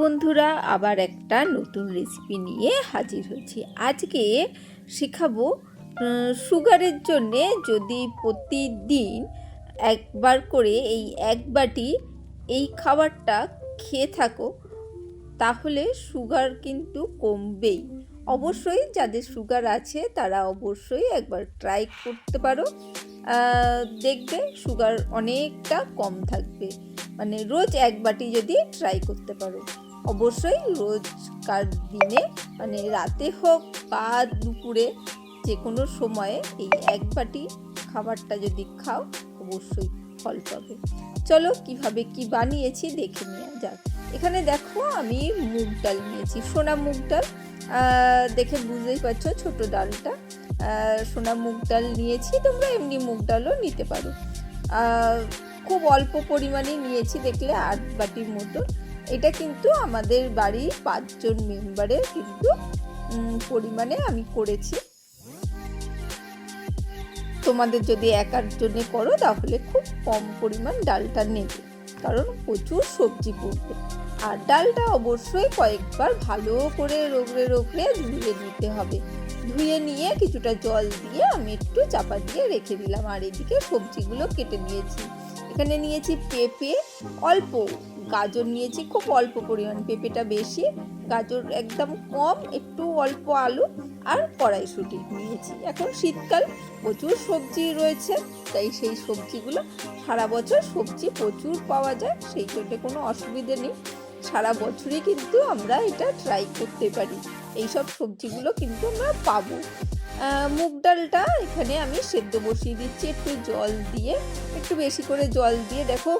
বন্ধুরা, আবার একটা নতুন রেসিপি নিয়ে হাজির হয়েছি। আজকে শেখাবো সুগারের জন্যে যদি প্রতিদিন একবার করে এই এক বাটি এই খাবারটা খেয়ে থাকো, তাহলে সুগার কিন্তু কমবেই। অবশ্যই যাদের সুগার আছে, তারা অবশ্যই একবার ট্রাই করতে পারো। দেখবে সুগার অনেকটা কম থাকবে। মানে রোজ এক বাটি যদি ট্রাই করতে পারো। অবশ্যই রোজকার দিনে মানে রাতে হোক বা দুপুরে যে কোনো সময়ে এই এক বাটি খাবারটা যদি খাও, অবশ্যই ফল পাবে। চলো কীভাবে কি বানিয়েছি দেখে নেওয়া যাক। এখানে দেখো আমি মুগ ডাল নিয়েছি, সোনা মুগ ডাল। দেখে বুঝতেই পারছ ছোট ডালটা। সোনা মুগ ডাল নিয়েছি, তোমরা এমনি মুগ ডালও নিতে পারো। খুব অল্প পরিমাণে নিয়েছি দেখলে আট বাটির মতো। এটা কিন্তু আমাদের বাড়ির পাঁচজন মেম্বারের কিন্তু পরিমাণে আমি করেছি। তোমাদের যদি একার জন্য করো, তাহলে খুব কম পরিমাণ ডালটা নেবে। কারণ প্রচুর সবজি পড়বে। আর ডালটা অবশ্যই কয়েকবার ভালো করে রোগড়ে রোগড়ে ধুয়ে নিতে হবে। ধুয়ে নিয়ে কিছুটা জল দিয়ে আমি একটু চাপা দিয়ে রেখে দিলাম। আর এদিকে সবজিগুলো কেটে নিয়েছি। এখানে নিয়েছি পেঁপে, অল্প। গাজর নিয়েছি, খুব অল্প পরিমাণ পেঁপেটা বেশি। গাজর একদম কম, একটু অল্প আলু আর কড়াইশুঁটি নিয়েছি। এখন শীতকাল, প্রচুর সবজি রয়েছে, তাই সেই সবজিগুলো সারা বছর সবজি প্রচুর পাওয়া যায়, সেই জন্য কোনো অসুবিধে নেই। সারা বছরই কিন্তু আমরা এটা ট্রাই করতে পারি। এইসব সবজিগুলো কিন্তু আমরা পাবো। মুগ ডালটা এখানে আমি সেদ্ধ বসিয়ে দিচ্ছি, একটু জল দিয়ে, একটু বেশি করে জল দিয়ে। দেখো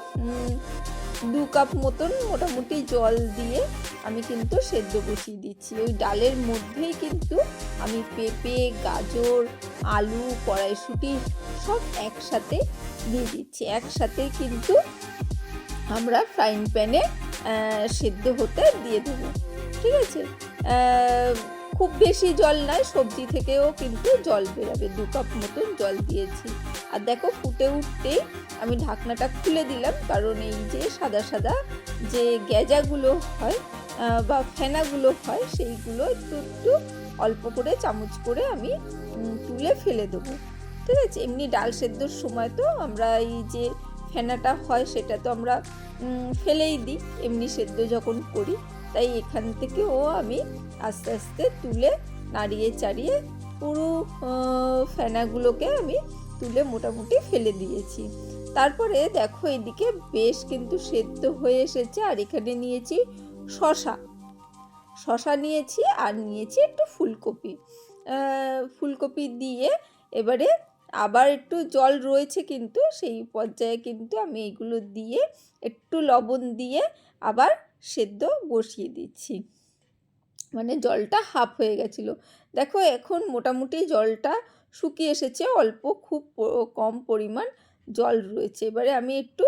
দু কাপ মতন মোটামুটি জল দিয়ে আমি কিন্তু সেদ্ধ বসিয়ে দিচ্ছি। ওই ডালের মধ্যেই কিন্তু আমি পেঁপে, গাজর, আলু, কড়াইশুঁটি সব একসাথে দিয়ে দিচ্ছি। একসাথে কিন্তু আমরা ফ্রাইং প্যানে সেদ্ধ হতে দিয়ে দেবো। ঠিক আছে? খুব বেশি জল নয়, সবজি থেকেও কিন্তু জল বেরাবে, দু কাপ মতন জল দিয়েছি। আর দেখো ফুটে উঠতেই আমি ঢাকনাটা খুলে দিলাম, কারণ এই যে সাদা সাদা যে গ্যাজাগুলো হয় বা ফেনাগুলো হয়, সেইগুলো একটু একটু অল্প করে চামচ করে আমি তুলে ফেলে দেবো। ঠিক আছে? এমনি ডাল সেদ্ধর সময় তো আমরা এই যে ফেনাটা হয়, সেটা তো আমরা ফেলেই দিই। এমনি সেদ্ধ যখন করি তাই এখান থেকেও আমি আস্তে আস্তে তুলে নাড়িয়ে চাড়িয়ে পুরো ফেনাগুলোকে আমি তুলে মোটামুটি ফেলে দিয়েছি। তারপরে দেখো এদিকে বেশ কিন্তু সেদ্ধ হয়ে এসেছে, আর এখানে নিয়েছি শশা শশা নিয়েছি আর নিয়েছি একটু ফুলকপি। ফুলকপি দিয়ে এবারে আবার একটু জল রয়েছে কিন্তু, সেই পর্যায়ে কিন্তু আমি এইগুলো দিয়ে একটু লবণ দিয়ে আবার সেদ্ধ বসিয়ে দিচ্ছি। মানে জলটা হাফ হয়ে গেছিল। দেখো এখন মোটামুটি জলটা শুকিয়ে এসেছে, অল্প খুব কম পরিমাণ জল রয়েছে। এবারে আমি একটু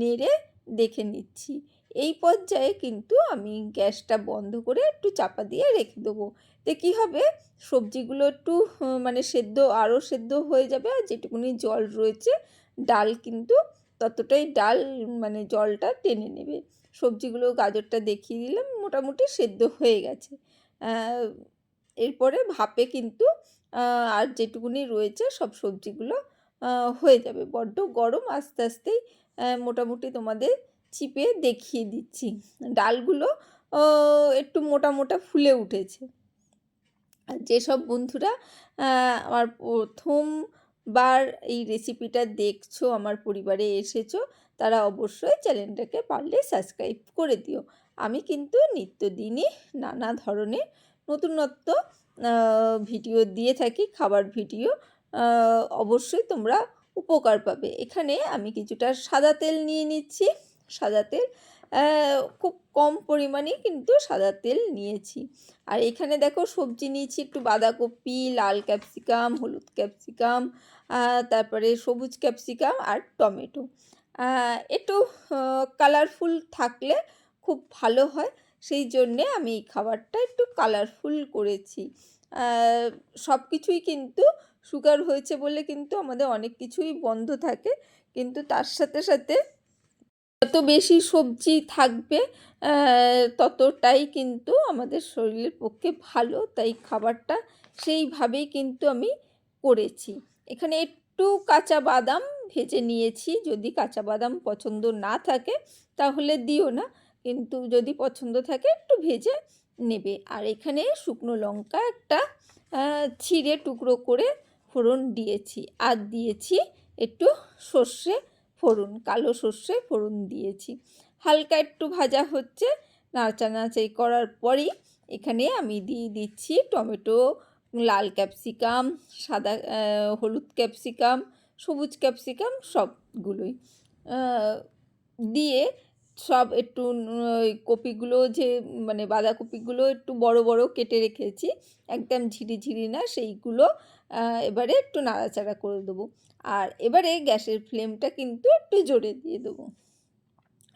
নেড়ে দেখে নিচ্ছি। এই পর্যায়ে কিন্তু আমি গ্যাসটা বন্ধ করে একটু চাপা দিয়ে রেখে দেবো। তো কী হবে? সবজিগুলো একটু মানে সেদ্ধ, আরও সেদ্ধ হয়ে যাবে আর যেটুকুনি জল রয়েছে, ডাল কিন্তু ততটাই ডাল মানে জলটা টেনে নেবে। সবজিগুলো গাজরটা দেখিয়ে দিলাম, মোটামুটি সেদ্ধ হয়ে গেছে। এরপরে ভাপে কিন্তু আর যেটুকুনি রয়েছে সব সবজিগুলো হয়ে যাবে। বড্ড গরম, আস্তে আস্তেই মোটামুটি তোমাদের চিপে দেখিয়ে দিচ্ছি। ডালগুলো একটু মোটা মোটা ফুলে উঠেছে। যেসব বন্ধুরা আমার প্রথমবার এই রেসিপিটা দেখছ, আমার পরিবারে এসেছ, তারা অবশ্যই চ্যানেলটাকে পারলে সাবস্ক্রাইব করে দিও। আমি কিন্তু নিত্যদিনই নানা ধরনের নতুনত্ব ভিডিও দিয়ে থাকি, খাবার ভিডিও অবশ্যই তোমরা উপকার পাবে। এখানে আমি কিছুটা সাদা তেল নিয়ে নিচ্ছি। সাদা তেল খুব কম পরিমাণেই কিন্তু সাদা তেল নিয়েছি। আর এখানে দেখো সবজি নিয়েছি, একটু বাঁধাকপি, লাল ক্যাপসিকাম, হলুদ ক্যাপসিকাম তারপরে সবুজ ক্যাপসিকাম আর টমেটো। একটু কালারফুল থাকলে খুব ভালো হয়, সেই জন্যে আমি এই খাবারটা একটু কালারফুল করেছি। সব কিছুই কিন্তু সুগার হয়েছে বলে কিন্তু আমাদের অনেক কিছুই বন্ধ থাকে, কিন্তু তার সাথে সাথে যত বেশি সবজি থাকবে ততটাই কিন্তু আমাদের শরীরের পক্ষে ভালো। তাই খাবারটা সেইভাবেই কিন্তু আমি করেছি। এখানে একটু কাঁচা বাদাম ভেজে নিয়েছি। যদি কাঁচা বাদাম পছন্দ না থাকে, তাহলে দিও না। কিন্তু যদি পছন্দ থাকে, একটু ভেজে নেবে। আর এখানে শুকনো লঙ্কা একটা ছিঁড়ে টুকরো করে ফোড়ন দিয়েছি। আর দিয়েছি একটু সর্ষে ফোড়ন, কালো সর্ষে ফোড়ন দিয়েছি। হালকা একটু ভাজা হচ্ছে নাচানাচাই করার পরই এখানে আমি দিয়ে দিচ্ছি টমেটো, লাল ক্যাপসিকাম, সাদা হলুদ ক্যাপসিকাম, সবুজ ক্যাপসিকাম সবগুলোই। দিয়ে সব একটু কপিগুলো যে মানে বাঁধাকপিগুলো একটু বড় বড় কেটে রেখেছি, একদম ঝিরিঝিরি না, সেইগুলো এবারে একটু নাড়াচাড়া করে দেবো। আর এবারে গ্যাসের ফ্লেমটা কিন্তু একটু জোরে দিয়ে দেবো।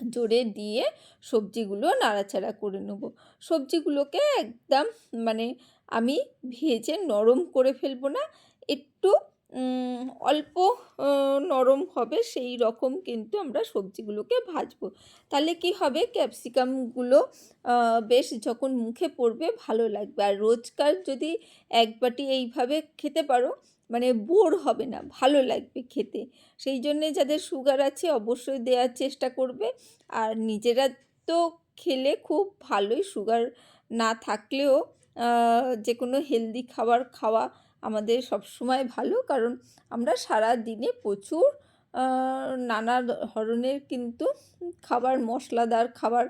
জোরে দিয়ে সবজিগুলো নাড়াচাড়া করে নেব। সবজিগুলোকে একদম মানে আমি ভেজে নরম করে ফেলব না, একটু অল্প নরম হবে, সেই রকম কিন্তু আমরা সবজিগুলোকে ভাজবো। তাহলে কি হবে? ক্যাপসিকামগুলো বেশ যখন মুখে পড়বে, ভালো লাগবে। আর রোজকার যদি এক বাটি এইভাবে খেতে পারো মানে বোর হবে না, ভালো লাগবে খেতে। সেই জন্যে যাদের সুগার আছে, অবশ্যই দেওয়ার চেষ্টা করবে। আর নিজেরা তো খেলে খুব ভালোই সুগার না থাকলেও যে কোনো হেলদি খাবার খাওয়া আমাদের সবসময় ভালো। কারণ আমরা সারা দিনে প্রচুর নানা ধরনের কিন্তু খাবার, মশলাদার খাবার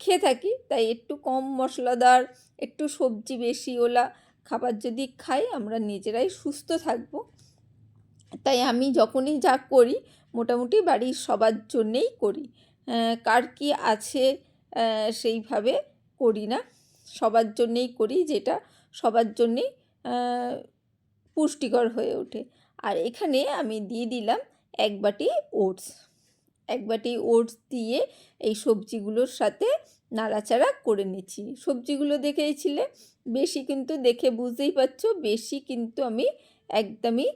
খেয়ে থাকি। তাই একটু কম মশলাদার, একটু সবজি বেশি ওলা খাবার যদি খাই, আমরা নিজেরাই সুস্থ থাকব। তাই আমি যখনই যা করি, মোটামুটি বাড়ির সবার জন্যেই করি। কার কি আছে সেইভাবে করি না। সবার জন্যেই করি যেটা সবার জন্যেই পুষ্টিকর হয়ে ওঠে। আর এখানে আমি দিয়ে দিলাম এক বাটি ওটস। এক বাটি ওটস দিয়ে এই সবজিগুলোর সাথে নাড়াচাড়া করে নিচ্ছি। সবজিগুলো দেখেছিলে বেশি কিন্তু দেখে বুঝতেই পারছ, বেশি কিন্তু আমি একদমই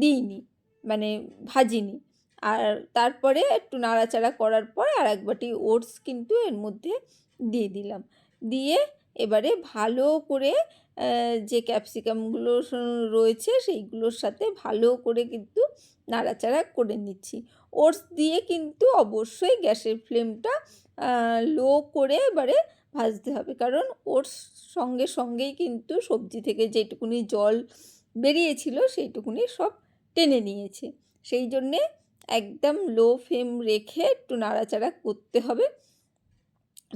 দিইনি মানে ভাজিনি। আর তারপরে একটু নাড়াচাড়া করার পর আর এক বাটি ওটস কিন্তু এর মধ্যে দিয়ে দিলাম। দিয়ে এবারে ভালো করে যে ক্যাপসিকামগুলো রয়েছে সেইগুলোর সাথে ভালো করে কিন্তু নাড়াচাড়া করে নিচ্ছি। ওটস দিয়ে কিন্তু অবশ্যই গ্যাসের ফ্লেমটা লো করে এবারে ভাজতে হবে। কারণ ওটস সঙ্গে সঙ্গেই কিন্তু সবজি থেকে যেটুকুনি জল বেরিয়েছিল সেইটুকুনি সব টেনে নিয়েছে। সেই জন্যে একদম লো ফ্লেম রেখে একটু নাড়াচাড়া করতে হবে।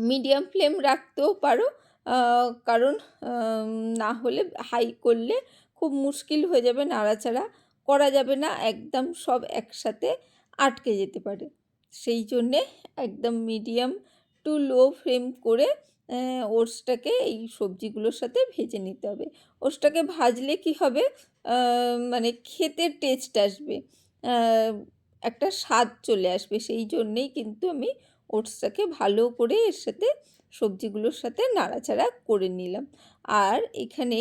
মিডিয়াম ফ্লেম রাখতেও পারো। কারণ না হলে হাই করলে খুব মুশকিল হয়ে যাবে, নাড়াচাড়া করা যাবে না, একদম সব একসাথে আটকে যেতে পারে। সেই জন্যে একদম মিডিয়াম টু লো ফ্লেম করে ওটসটাকে এই সবজিগুলোর সাথে ভেজে নিতে হবে। ওটসটাকে ভাজলে কি হবে? মানে খেতে টেস্ট আসবে একটা স্বাদ চলে আসবে। সেই জন্যেই কিন্তু আমি ওটসটাকে ভালো করে এর সাথে সবজিগুলোর সাথে নাড়াচাড়া করে নিলাম। আর এখানে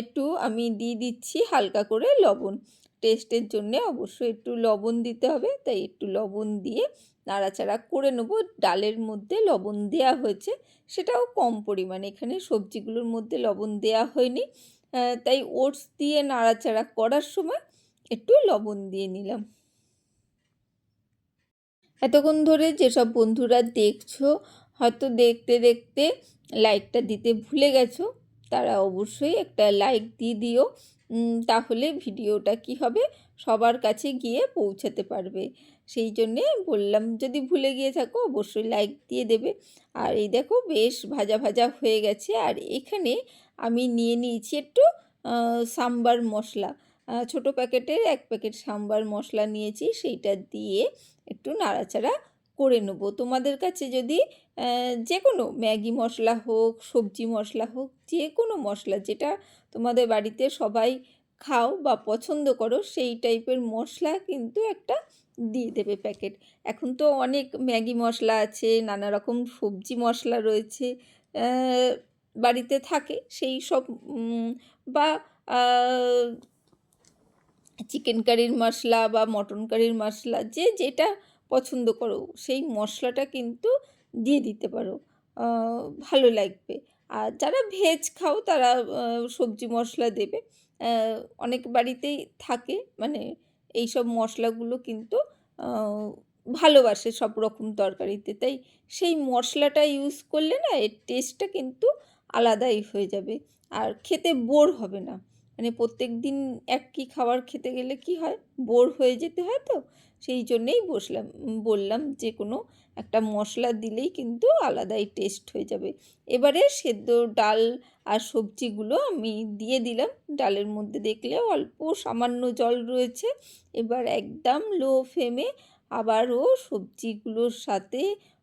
একটু আমি দিয়ে দিচ্ছি হালকা করে লবণ। টেস্টের জন্যে অবশ্যই একটু লবণ দিতে হবে, তাই একটু লবণ দিয়ে নাড়াচাড়া করে নেব। ডালের মধ্যে লবণ দেওয়া হয়েছে, সেটাও কম পরিমাণে। এখানে সবজিগুলোর মধ্যে লবণ দেওয়া হয়নি তাই ওটস দিয়ে নাড়াচাড়া করার সময় একটু লবণ দিয়ে নিলাম। এতক্ষণ ধরে যেসব বন্ধুরা দেখছ, হয়তো দেখতে দেখতে লাইকটা দিতে ভুলে গেছো, তারা অবশ্যই একটা লাইক দিয়ে দিও। তাহলে ভিডিওটা কি হবে? সবার কাছে গিয়ে পৌঁছাতে পারবে। সেই জন্যে বললাম, যদি ভুলে গিয়ে থাকো, অবশ্যই লাইক দিয়ে দেবে। আর এই দেখো, বেশ ভাজা ভাজা হয়ে গেছে। আর এখানে আমি নিয়ে নিয়েছি একটু সাম্বার মশলা। ছোটো প্যাকেটের এক প্যাকেট সাম্বার মশলা নিয়েছি, সেইটা দিয়ে একটু নাড়াচাড়া করে নেব। তোমাদের কাছে যদি যে কোনো ম্যাগি মশলা হোক, সবজি মশলা হোক যে কোনো মশলা যেটা তোমাদের বাড়িতে সবাই খাও বা পছন্দ করো, সেই টাইপের মশলা কিন্তু একটা দিয়ে দেবে প্যাকেট। এখন তো অনেক ম্যাগি মশলা আছে, নানা রকম সবজি মশলা রয়েছে বাড়িতে থাকে, সেই সব বা চিকেন কারির মশলা বা মটন কারির মশলা, যে যেটা পছন্দ করো, সেই মশলাটা কিন্তু দিয়ে দিতে পারো। ভালো লাগবে। আর যারা ভেজ খাও, তারা সবজি মশলা দেবে। অনেক বাড়িতেই থাকে মানে এই সব মশলাগুলো কিন্তু ভালোবাসে সব রকম তরকারিতে। তাই সেই মশলাটা ইউজ করলে না, এর টেস্টটা কিন্তু আলাদাই হয়ে যাবে। আর খেতে বোর হবে না। মানে প্রত্যেক দিন একই খাবার খেতে গেলে কি হয়? বোর হয়ে যেতে হয় তো? সেই জন্যেই বসলাম, বললাম যে কোনো একটা মশলা দিলেই কিন্তু আলাদাই টেস্ট হয়ে যাবে। এবারে সেদ্ধ ডাল আর সবজিগুলো আমি দিয়ে দিলাম। ডালের মধ্যে দেখলে অল্প সামান্য জল রয়েছে। এবার একদম লো ফ্লেমে আবারও সবজিগুলোর সাথে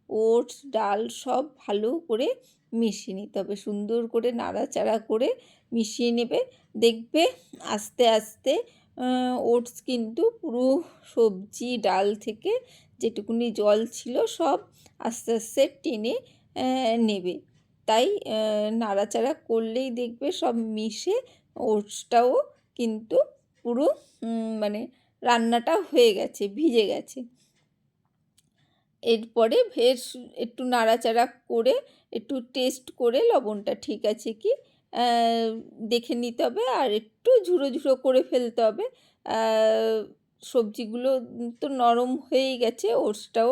ওটস, ডাল সব ভালো করে মিশিয়ে নিতে হবে। সুন্দর করে নাড়াচাড়া করে মিশিয়ে নেবে। দেখবে আস্তে আস্তে ওটস কিন্তু পুরো সবজি, ডাল থেকে যেটুকুনি জল ছিল সব আস্তে আস্তে টেনে নেবে। তাই নাড়াচাড়া করলেই দেখবে সব মিশে ওটসটাও কিন্তু পুরো মানে রান্নাটা হয়ে গেছে, ভিজে গেছে। এরপরে বেশ একটু নাড়াচাড়া করে, একটু টেস্ট করে লবণটা ঠিক আছে কি? দেখে নিতে হবে আর একটু ঝুড়ো ঝুড়ো করে ফেলতে হবে। সবজিগুলো তো নরম হয়েই গেছে, ওটসটাও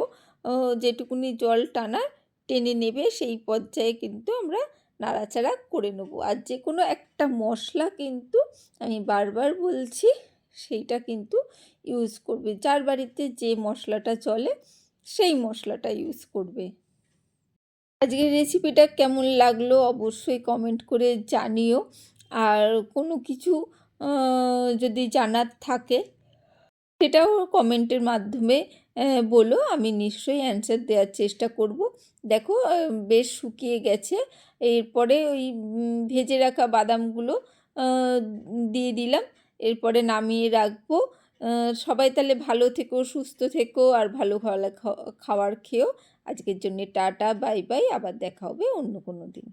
যেটুকুনি জল টানা টেনে নেবে সেই পর্যায়ে কিন্তু আমরা নাড়াচাড়া করে নেব। আর যে কোনো একটা মশলা কিন্তু আমি বারবার বলছি, সেইটা কিন্তু ইউজ করবে। যার বাড়িতে যে মশলাটা চলে, সেই মশলাটা ইউজ করবে। আজকের রেসিপিটা কেমন লাগল অবশ্যই কমেন্ট করে জানিও। আর কোনো কিছু যদি জানার থাকে, সেটাও কমেন্টের মাধ্যমে বলো। আমি নিশ্চয়ই অ্যান্সার দেওয়ার চেষ্টা করব। দেখো, বেশ শুকিয়ে গেছে। এরপরে ওই ভেজে রাখা বাদামগুলো দিয়ে দিলাম। এরপরে নামিয়ে রাখব। সবাই তাহলে ভালো থেকো, সুস্থ থেকো, আর ভালো খাওয়া, খাওয়ার খেয়েও আজকের জন্যে টাটা বাই বাই আবার দেখা হবে অন্য কোনো দিন।